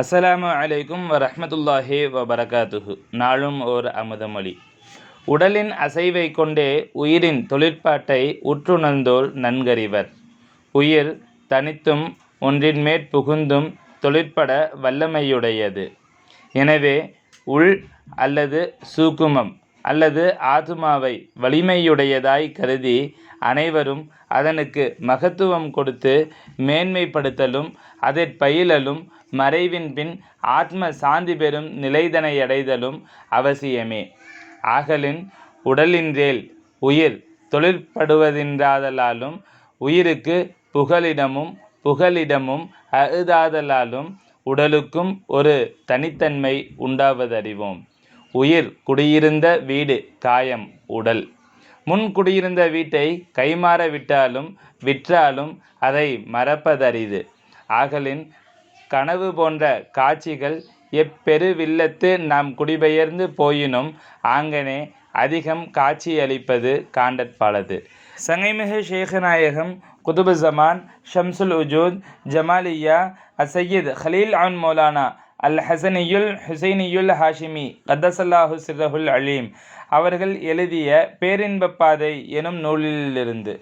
அஸ்ஸலாமு அலைக்கும் வரஹ்மத்துல்லாஹி வபரகாத்துஹு. நாளும் ஓர் அமுதமொழி உடலின் அசைவை கொண்டே உயிரின் தொழிற்பாட்டை உற்றுணர்ந்தோர் நன்கறிவர். உயிர் தனித்தும் ஒன்றின் மேற் புகுந்தும் தொழிற்பட வல்லமையுடையது. எனவே உள் அல்லது சூக்குமம் அல்லது ஆத்மாவை வலிமையுடையதாய் கருதி அனைவரும் அதனுக்கு மகத்துவம் கொடுத்து மேன்மைப்படுத்தலும் அதைப் பயிலலும் மறைவின் பின் ஆத்ம சாந்தி பெறும் நிலைதனையடைதலும் அவசியமே. ஆகலின் உடலின்றேல் உயிர் தொழிற்படுவதென்றாதலாலும் உயிருக்கு புகலிடமும் புகலிடமும் அழுதாதலாலும் உடலுக்கும் ஒரு தனித்தன்மை உண்டாவதறிவோம். உயிர் குடியிருந்த வீடு காயம் உடல். முன் குடியிருந்த வீட்டை கைமாற விட்டாலும் விற்றாலும் அதை மறப்பதரிது. ஆகலின் கனவு போன்ற காட்சிகள் எப்பெருவில்லத்து நாம் குடிபெயர்ந்து போயினும் ஆங்கனே அதிகம் காட்சியளிப்பது காண்டற்பாலது. சங்கைமிகு ஷேகநாயகம் குதுபு ஜமான் ஷம்சுல் உஜூத் ஜமாலியா அசையீத் ஹலீல் அன் மௌலானா அல் ஹசனியுல் ஹுசைனியுல் ஹாஷிமி கதசல்லாஹு சிரஹுல் அலீம். அவர்கள் எழுதிய பேரின்ப பாதை எனும் நூலிலிருந்து.